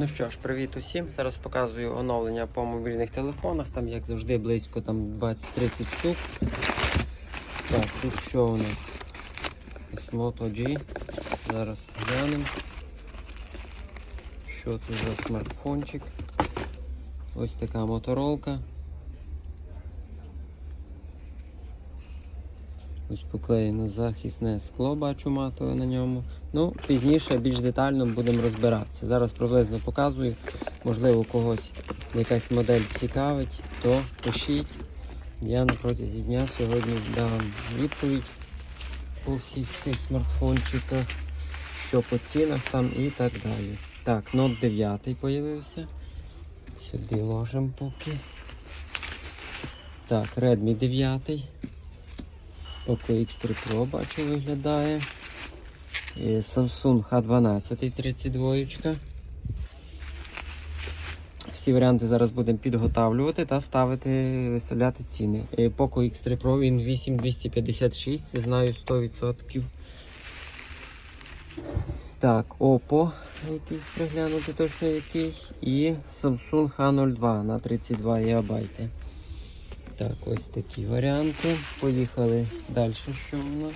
Ну що ж, привіт усім. Зараз показую оновлення по мобільних телефонах. Там, як завжди, близько там 20-30 штук. Так, тут що у нас? Ось Moto G. Зараз глянемо. Що це за смартфончик? Ось така моторолка. Ось поклеєне захисне скло, бачу матове на ньому. Ну, пізніше більш детально будемо розбиратися. Зараз приблизно показую. Можливо, когось якась модель цікавить, то пишіть. Я на протязі дня сьогодні дам відповідь по всіх цих смартфончиках, що по цінах там і так далі. Так, Note 9 появився. Сюди ложимо поки. Так, Redmi 9. Poco X3 Pro бачу виглядає. Samsung H12 32. Всі варіанти зараз будемо підготавлювати та ставити, виставляти ціни. І Poco X3 Pro він 8256, знаю 100%. Так, Oppo, якийсь приглянути точно який. І Samsung H02 на 32 ГБ. Так, ось такі варіанти. Поїхали далі, що у нас.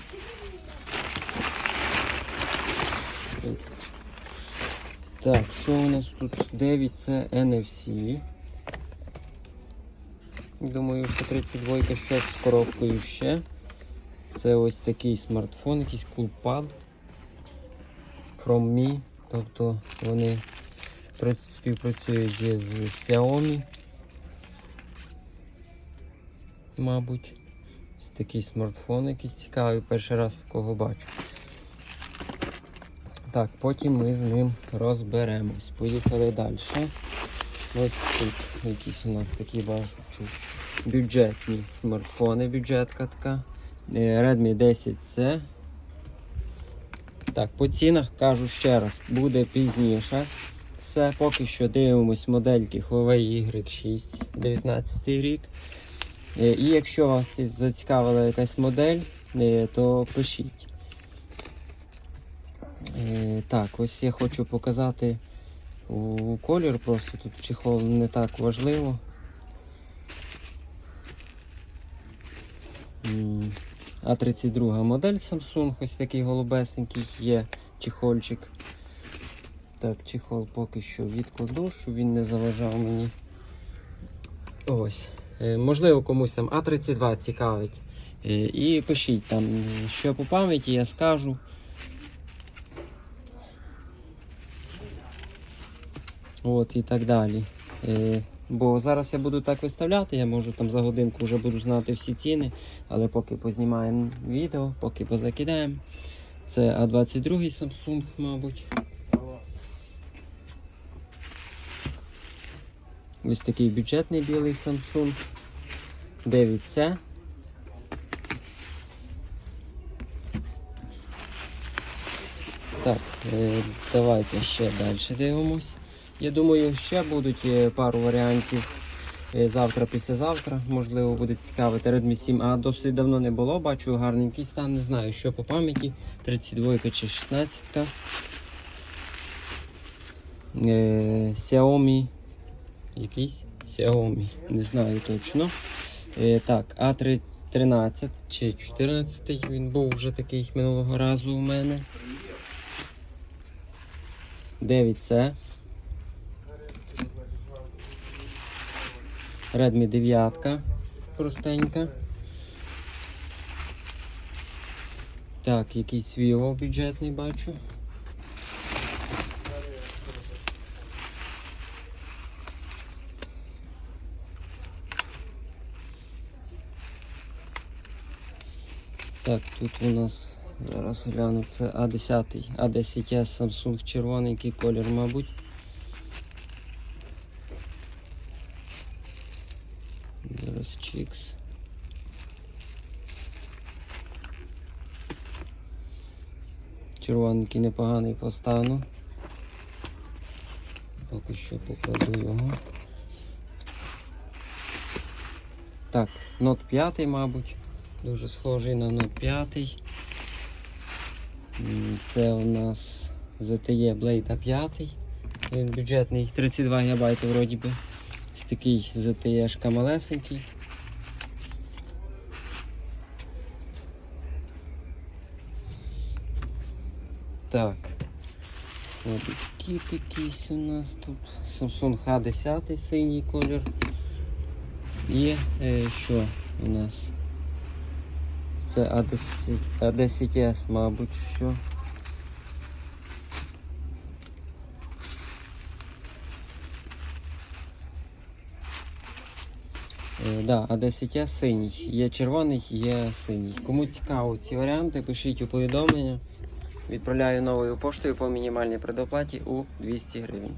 Так, що у нас тут? 9 це NFC. Думаю, що 32 ще з коробкою ще. Це ось такий смартфон, якийсь CoolPad From Me. Тобто вони співпрацюють з Xiaomi. Мабуть. Ось такий смартфон якийсь цікавий, перший раз такого бачу. Так, потім ми з ним розберемось. Поїхали далі. Ось тут якісь у нас такі бачу бюджетні смартфони, бюджетка така. Е, Redmi 10C. Так, по цінах кажу ще раз, буде пізніше. Все, поки що дивимось модельки Huawei Y6 19 рік. Е, І якщо вас зацікавила якась модель, е, то пишіть. Е, Так, ось я хочу показати колір, просто тут чехол не так важливо. А32 модель Samsung, ось такий голубесенький є чехольчик. Так, чехол поки що відкладу, щоб він не заважав мені. Ось. Е, Можливо, комусь там А32 цікавить. Е, І пишіть там, що по пам'яті я скажу. От і так далі. Е, Бо зараз я буду так виставляти, я можу там за годинку вже буду знати всі ціни, але поки познімаємо відео, поки позакидаємо. Це А22 Samsung, мабуть. Ось такий бюджетний білий Samsung 9C. Так, е, давайте ще далі дивимось. Я думаю, ще будуть е, пару варіантів е, завтра, післязавтра. Можливо, буде цікавити Redmi 7 a досить давно не було. Бачу гарненький стан, не знаю, що по пам'яті. 32 чи 16. Е, Xiaomi. Якийсь Xiaomi, не знаю точно. Е, так, A13 чи 14 він був вже такий минулого разу у мене. 9C. Redmi 9 простенька. Так, якийсь Vivo бюджетний бачу. Так, тут у нас зараз гляну, це А10, А10S Samsung червоний, колір, мабуть. Зараз чікс. Червоненький непоганий по стану. Поки що покладу його. Так, Note 5, мабуть. Дуже схожий на Note 5. Це у нас ZTE Blade 5. Він бюджетний 32 ГБ вроді би. Ось такий ZTE-шка малесенький. Так. От кіт якийсь у нас тут. Samsung H10 синій колір. І е, що у нас? Це A10, A10S, мабуть, що. Е, да, А10 синій. Є червоний, є синій. Кому цікаво ці варіанти, пишіть у повідомлення. Відправляю новою поштою по мінімальній предоплаті у 200 гривень.